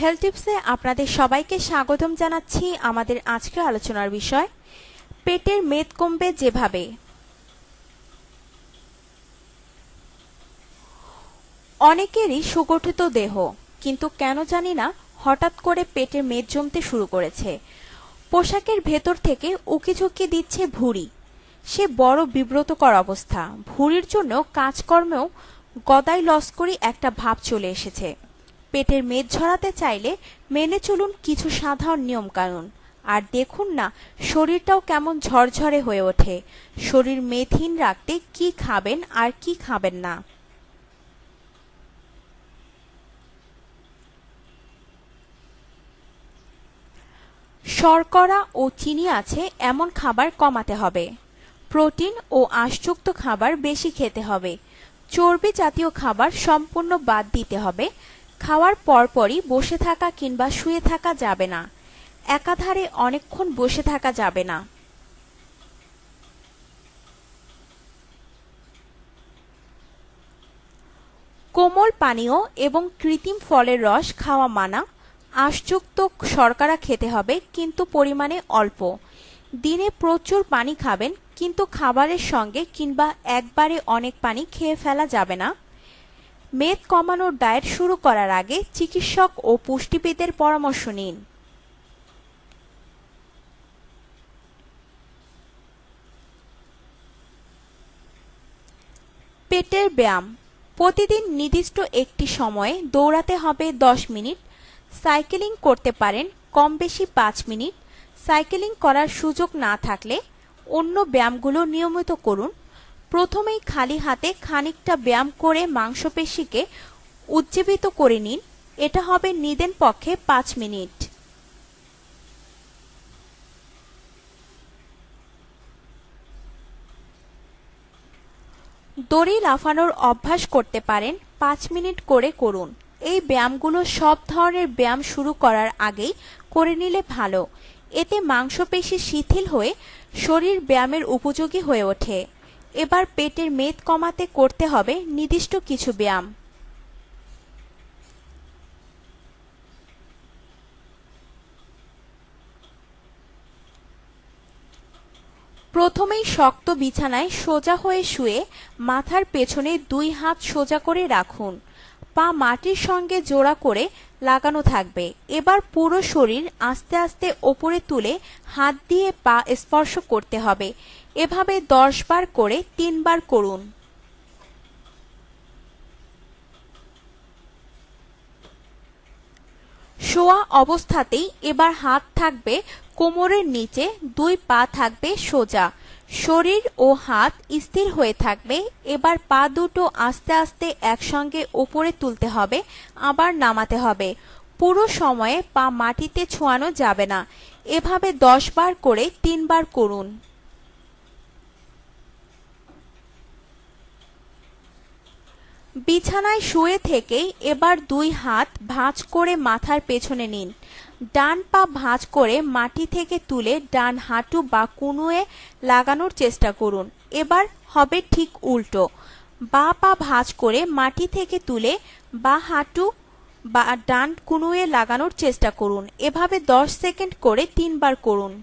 Health টিপসে আপনাদের সবাইকে স্বাগতম জানাচ্ছি আমাদের আজকের আলোচনার বিষয়, পেটের মেদ কমবে যেভাবে। অনেকেরই সুগঠিত দেহ, কিন্তু কেন জানি না হঠাৎ করে পেটের মেদ জমতে শুরু করেছে। পোশাকের ভেতর থেকে উকিঝুঁকি দিচ্ছে ভুঁড়ি। সে বড় বিব্রতকর অবস্থা। ভুঁড়ির জন্য কাজকর্মেও গদাই লস্করি একটা ভাব চলে এসেছে। পেটের মেদ ঝরাতে চাইলে মেনে চলুন কিছু সাধারণ নিয়মকানুন। আর দেখুন না, শরীরটাও কেমন ঝরঝরে হয়ে ওঠে। শরীর মেথিন রাখতে কি খাবেন আর কি খাবেন না। শর্করা ও চিনি আছে, এমন খাবার কমাতে হবে। প্রোটিন ও আঁশযুক্ত খাবার বেশি খেতে হবে। চর্বি জাতীয় খাবার সম্পূর্ণ বাদ দিতে হবে। খাওয়ার পরপরই বসে থাকা কিংবা শুয়ে থাকা যাবে না। একাধারে অনেকক্ষণ বসে থাকা যাবে না। কোমল পানীয় এবং কৃত্রিম ফলের রস খাওয়া মানা, আশযুক্ত শর্করা খেতে হবে, কিন্তু পরিমাণে অল্প। দিনে প্রচুর পানি খাবেন, কিন্তু খাবারের সঙ্গে কিংবা একবারে অনেক পানি খেয়ে ফেলা যাবে না। মেদ কমানোর ডায়েট শুরু করার আগে চিকিৎসক ও পুষ্টিবিদের পরামর্শ নিন। পেটের ব্যায়াম। প্রতিদিন নির্দিষ্ট একটি সময়ে দৌড়াতে হবে দশ মিনিট। সাইকেলিং করতে পারেন কম বেশি পাঁচ মিনিট। সাইকেলিং করার সুযোগ না থাকলে অন্য ব্যায়ামগুলো নিয়মিত করুন। প্রথমেই খালি হাতে খানিকটা ব্যায়াম করে মাংসপেশিকে উজ্জীবিত করে নিন। এটা হবে নিদেন পক্ষে পাঁচ মিনিট। দড়ি লাফানোর অভ্যাস করতে পারেন, পাঁচ মিনিট করে করুন। এই ব্যায়ামগুলো সব ধরনের ব্যায়াম শুরু করার আগেই করে নিলে ভালো। এতে মাংসপেশি শিথিল হয়ে শরীর ব্যায়ামের উপযোগী হয়ে ওঠে। এবার পেটের মেদ কমাতে করতে হবে নির্দিষ্ট কিছু ব্যায়াম। প্রথমেই শক্ত বিছানায় সোজা হয়ে শুয়ে মাথার পেছনে দুই হাত সোজা করে রাখুন। পা মাটির সঙ্গে জোড়া করে লাগানো থাকবে। এবার পুরো শরীর আস্তে আস্তে ওপরে তুলে হাত দিয়ে পা স্পর্শ করতে হবে। এভাবে দশ বার করে তিনবার করুন। শোয়া অবস্থাতেই এবার হাত থাকবে কোমরের নিচে, দুই পা থাকবে সোজা। শরীর ও হাত স্থির হয়ে থাকবে। এবার পা দুটো আস্তে আস্তে একসঙ্গে ওপরে তুলতে হবে, আবার নামাতে হবে। পুরো সময়ে পা মাটিতে ছোঁয়ানো যাবে না। এভাবে দশ বার করে তিনবার করুন। বিছানায় শুয়ে থেকেই এবার দুই হাত ভাঁজ করে মাথার পেছনে নিন। ডান পা ভাঁজ করে মাটি থেকে তুলে ডান হাঁটু বা কুনুয়ে লাগানোর চেষ্টা করুন। এবার হবে ঠিক উল্টো। বা পা ভাঁজ করে মাটি থেকে তুলে বা হাঁটু বা ডান কুনুয়ে লাগানোর চেষ্টা করুন। এভাবে দশ সেকেন্ড করে তিনবার করুন।